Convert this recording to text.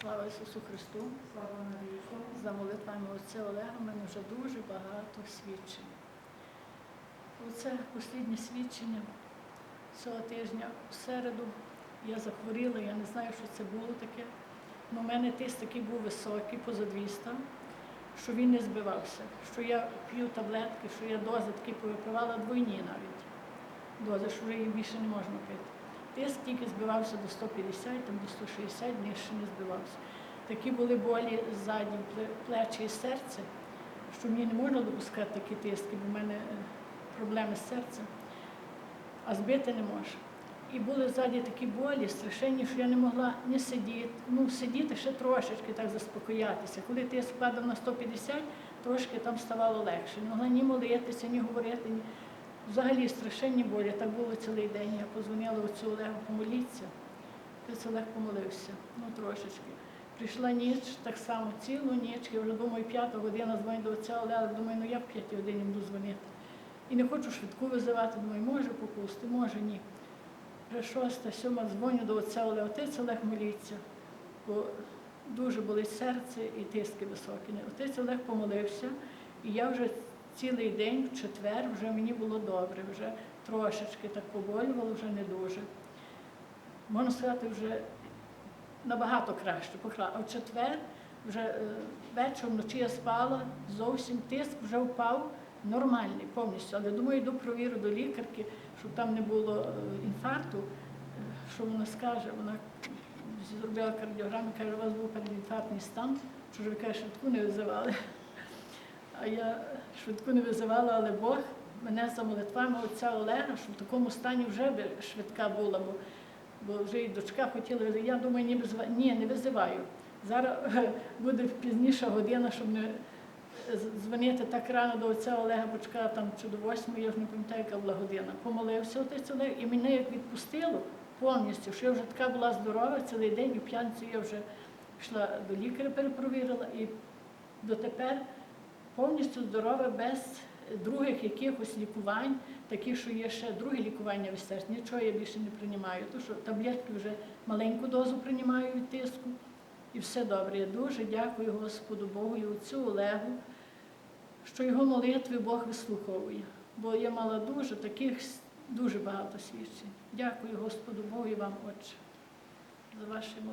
Слава Ісусу Христу! Слава. За молитвами отця Олега в мене вже дуже багато свідчень. Оце останнє свідчення цього тижня в середу я захворіла, я не знаю, що це було таке. але У мене тиск такий був високий, поза 200, що він не збивався, що я п'ю таблетки, що я дози такі повипивала двойні навіть. Дози, що вже їх більше не можна пити. Тиск тільки збивався до 150, там до 160, нижче не збивався. Такі були болі ззаді, плечі і серце, що мені не можна допускати такі тиски, бо в мене е, проблеми з серцем, а збити не можу. І були ззаді такі болі, страшенні, що я не могла ні сидіти, ну сидіти ще трошечки так заспокоятися. Коли тиск падав на 150, трошки там ставало легше. Не могла ні молитися, ні говорити. Взагалі страшенні болі. Так було цілий день. Я позвонила оцю Олегу помоліться. Отець Олег помолився, ну трошечки. Прийшла ніч, так само цілу ніч, я вже думаю, п'ята година дзвоню до отця Олега, думаю, ну я в п'ятій годині буду дзвонити. І не хочу швидку визивати, думаю, може попусти, може ні. Вже шоста, сьома дзвоню до отця Олега, отець Олег моліться, бо дуже болить серце і тиски високі. Отець Олег помолився, і я вже цілий день, в четвер, вже мені було добре, вже трошечки так поболювало, вже не дуже. Можна сказати, вже набагато краще. А в четвер вже е, вечором вночі я спала, зовсім тиск вже впав нормальний повністю. Але думаю, йду провірю до лікарки, щоб там не було е, інфаркту. Що вона скаже? Вона зробила кардіограму, каже, у вас був передінфарктний стан, каже, швидку не визивали. А я швидку не визивала, але Бог мене за молитвами отця Олега, що в такому стані вже би швидка була, бо, бо вже і дочка хотіла. Я думаю, ні, ні, не визиваю. Зараз буде пізніша година, щоб не дзвонити так рано до отця Олега Бочка, там чи до восьмої, я вже не пам'ятаю, яка була година. Помолився отець Олег, і мене як відпустило повністю, що я вже така була здорова цілий день, і в п'ятницю я вже йшла до лікаря, перепровірила, і дотепер повністю здорова, без других якихось лікувань, такі, що є ще друге лікування від серця. Нічого я більше не приймаю, тому що таблетки вже маленьку дозу приймаю від тиску. І все добре. Я дуже дякую Господу Богу і отцю Олегу, що його молитви Бог вислуховує. Бо я мала дуже таких дуже багато свідчень. Дякую Господу Богу і вам, Отче, за ваші молитви.